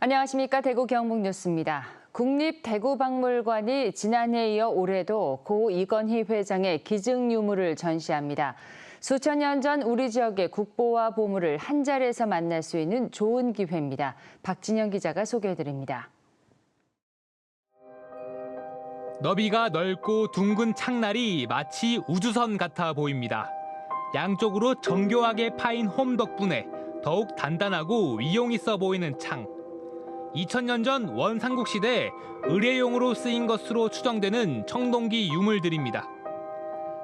안녕하십니까 대구 경북 뉴스입니다. 국립대구박물관이 지난해에 이어 올해도 고 이건희 회장의 기증 유물을 전시합니다. 수천 년 전 우리 지역의 국보와 보물을 한 자리에서 만날 수 있는 좋은 기회입니다. 박진영 기자가 소개해드립니다. 너비가 넓고 둥근 창날이 마치 우주선 같아 보입니다. 양쪽으로 정교하게 파인 홈 덕분에 더욱 단단하고 위용 있어 보이는 창. 2000년 전 원삼국 시대 의뢰용으로 쓰인 것으로 추정되는 청동기 유물들입니다.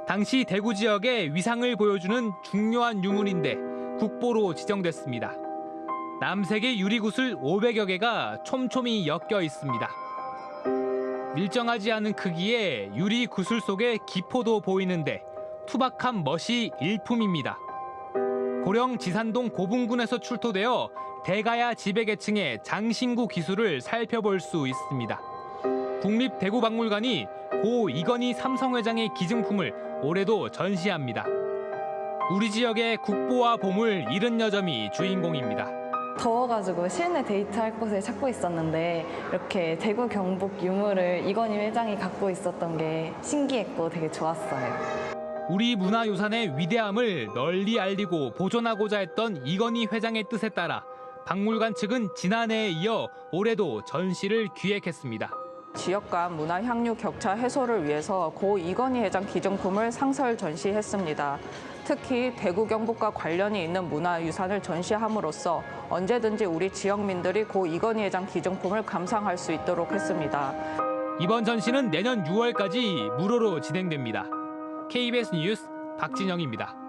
당시 대구 지역의 위상을 보여주는 중요한 유물인데 국보로 지정됐습니다. 남색의 유리구슬 500여 개가 촘촘히 엮여 있습니다. 일정하지 않은 크기의 유리 구슬 속에 기포도 보이는데 투박한 멋이 일품입니다. 고령 지산동 고분군에서 출토되어 대가야 지배계층의 장신구 기술을 살펴볼 수 있습니다. 국립대구박물관이 고 이건희 삼성회장의 기증품을 올해도 전시합니다. 우리 지역의 국보와 보물 70여점이 주인공입니다. 더워가지고 실내 데이트할 곳을 찾고 있었는데 이렇게 대구 경북 유물을 이건희 회장이 갖고 있었던 게 신기했고 되게 좋았어요. 우리 문화유산의 위대함을 널리 알리고 보존하고자 했던 이건희 회장의 뜻에 따라 박물관 측은 지난해에 이어 올해도 전시를 기획했습니다. 지역 간 문화 향유 격차 해소를 위해서 고 이건희 회장 기증품을 상설 전시했습니다. 특히 대구 경북과 관련이 있는 문화유산을 전시함으로써 언제든지 우리 지역민들이 고 이건희 회장 기증품을 감상할 수 있도록 했습니다. 이번 전시는 내년 6월까지 무료로 진행됩니다. KBS 뉴스 박진영입니다.